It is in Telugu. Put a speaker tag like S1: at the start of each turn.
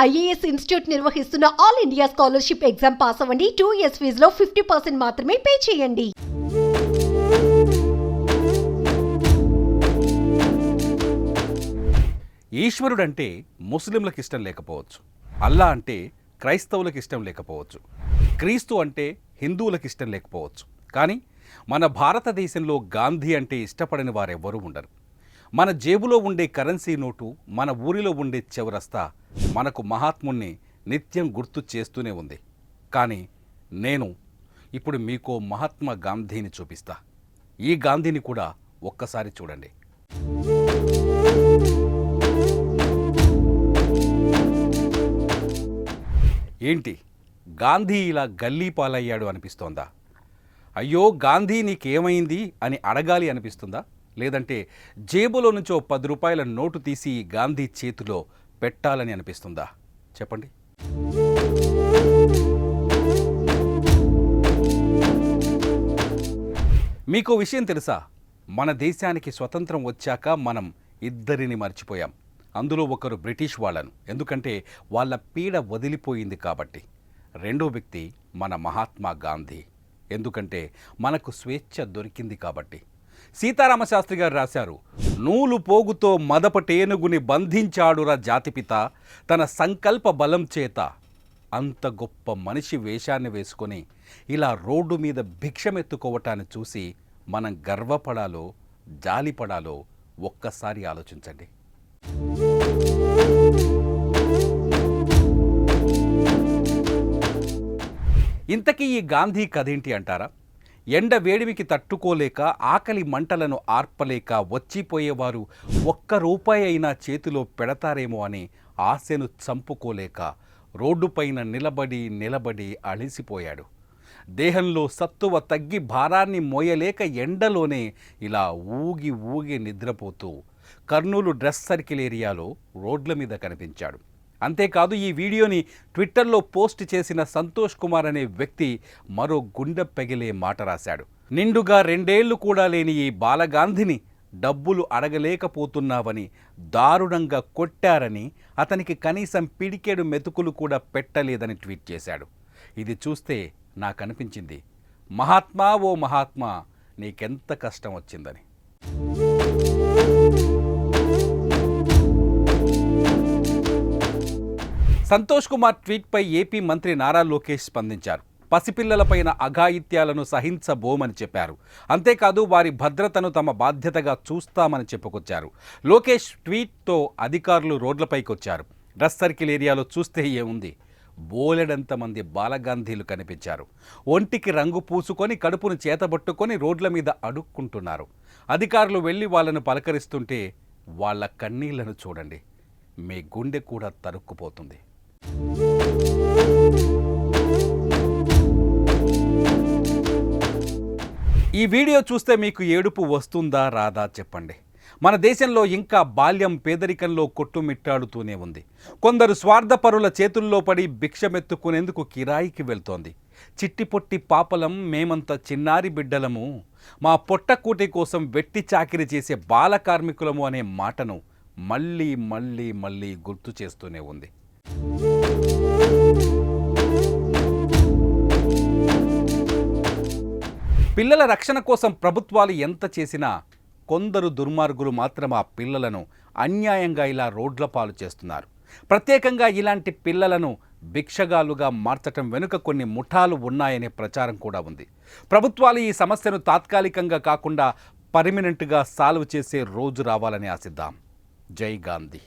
S1: ఐఏఎస్ ఇన్స్టిట్యూట్ నిర్వహిస్తున్న all India scholarship exam pass అవ్వండి. టూ ఇయర్స్ ఫీజులో ఫిఫ్టీ పర్సెంట్ మాత్రమే పే చేయండి.
S2: ఈశ్వరుడు అంటే ముస్లింలకు ఇష్టం లేకపోవచ్చు. అల్లా అంటే క్రైస్తవులకు ఇష్టం లేకపోవచ్చు. క్రీస్తు అంటే హిందువులకు ఇష్టం లేకపోవచ్చు. కానీ మన భారతదేశంలో గాంధీ అంటే ఇష్టపడని వారెవ్వరూ ఉండరు. మన జేబులో ఉండే కరెన్సీ నోటు మన ఊరిలో ఉండే చౌరస్తా మనకు మహాత్ముణ్ణి నిత్యం గుర్తు చేస్తూనే ఉంది. కానీ నేను ఇప్పుడు మీకో మహాత్మా గాంధీని చూపిస్తా. ఈ గాంధీని కూడా ఒక్కసారి చూడండి. ఏంటి? గాంధీ ఇలా గల్లీ పాలయ్యాడు అనిపిస్తోందా? అయ్యో గాంధీ నీకేమైంది అని అడగాలి అనిపిస్తుందా? లేదంటే జేబులో నుంచి ఓ పది రూపాయల నోటు తీసి గాంధీ చేతిలో పెట్టాలని అనిపిస్తుందా? చెప్పండి. మీకు విషయం తెలుసా? మన దేశానికి స్వతంత్రం వచ్చాక మనం ఇద్దరిని మర్చిపోయాం. అందులో ఒకరు బ్రిటిష్ వాళ్ళను. ఎందుకంటే వాళ్ళ పీడ వదిలిపోయింది కాబట్టి. రెండో వ్యక్తి మన మహాత్మా గాంధీ. ఎందుకంటే మనకు స్వేచ్ఛ దొరికింది కాబట్టి. సీతారామశాస్త్రి గారు రాశారు నూలు పోగుతో మదపటేనుగుని బంధించాడురా జాతిపిత తన సంకల్ప బలం చేత అంత గొప్ప మనిషి వేషాన్ని వేసుకొని ఇలా రోడ్డు మీద భిక్షమెత్తుకోవటాన్ని చూసి మనం గర్వపడాలో జాలిపడాలో ఒక్కసారి ఆలోచించండి. ఇంతకీ ఈ గాంధీ కథ ఏంటి అంటారా? ఎండ వేడిమికి తట్టుకోలేక ఆకలి మంటలను ఆర్పలేక వచ్చిపోయేవారు ఒక్క రూపాయి అయినా చేతిలో పెడతారేమో అని ఆశను చంపుకోలేక రోడ్డుపైన నిలబడి నిలబడి అలిసిపోయాడు. దేహంలో సత్తువ తగ్గి భారాన్ని మోయలేక ఎండలోనే ఇలా ఊగి ఊగి నిద్రపోతూ కర్నూలు డ్రెస్ సర్కిల్ ఏరియాలో రోడ్ల మీద కనిపించాడు. అంతేకాదు ఈ వీడియోని ట్విట్టర్లో పోస్ట్ చేసిన సంతోష్ కుమార్ అనే వ్యక్తి మరో గుండె పెగిలే మాట రాశాడు. నిండుగా రెండేళ్ళు కూడా లేని ఈ బాలగాంధిని డబ్బులు అడగలేకపోతున్నావని దారుణంగా కొట్టారని అతనికి కనీసం పిడికేడు మెతుకులు కూడా పెట్టలేదని ట్వీట్ చేశాడు. ఇది చూస్తే నాకనిపించింది మహాత్మా ఓ మహాత్మా నీకెంత కష్టం వచ్చిందని. సంతోష్ కుమార్ ట్వీట్పై ఏపీ మంత్రి నారా లోకేష్ స్పందించారు. పసిపిల్లలపైన అఘాయిత్యాలను సహించబోమని చెప్పారు. అంతేకాదు వారి భద్రతను తమ బాధ్యతగా చూస్తామని చెప్పుకొచ్చారు. లోకేష్ ట్వీట్తో అధికారులు రోడ్లపైకి వచ్చారు డ్రస్ సర్కిల్ ఏరియాలో చూస్తే ఏముంది? బోలెడంతమంది బాలగాంధీలు కనిపించారు. ఒంటికి రంగు పూసుకొని కడుపును చేతబట్టుకొని రోడ్ల మీద అడుక్కుంటున్నారు. అధికారులు వెళ్ళి వాళ్ళను పలకరిస్తుంటే వాళ్ళ కన్నీళ్ళను చూడండి. మీ గుండె కూడా తరుక్కుపోతుంది. ఈ వీడియో చూస్తే మీకు ఏడుపు వస్తుందా రాదా చెప్పండి. మన దేశంలో ఇంకా బాల్యం పేదరికంలో కొట్టుమిట్టాడుతూనే ఉంది. కొందరు స్వార్థపరుల చేతుల్లో పడి భిక్షమెత్తుకునేందుకు కిరాయికి వెళ్తోంది. చిట్టిపొట్టి పాపలం మేమంత చిన్నారి బిడ్డలము. మా పొట్టకూటి కోసం వెట్టి చాకిరి చేసే బాల కార్మికులము అనే మాటను మళ్ళీ మళ్ళీ మళ్ళీ గుర్తు చేస్తూనే ఉంది. పిల్లల రక్షణ కోసం ప్రభుత్వాలు ఎంత చేసినా కొందరు దుర్మార్గులు మాత్రం ఆ పిల్లలను అన్యాయంగా ఇలా రోడ్ల పాలు చేస్తున్నారు. ప్రత్యేకంగా ఇలాంటి పిల్లలను భిక్షగాలుగా మార్చటం వెనుక కొన్ని ముఠాలు ఉన్నాయనే ప్రచారం కూడా ఉంది. ప్రభుత్వాలు ఈ సమస్యను తాత్కాలికంగా కాకుండా పర్మినెంట్గా సాల్వ్ చేసే రోజు రావాలని ఆశిద్దాం. జై గాంధీ.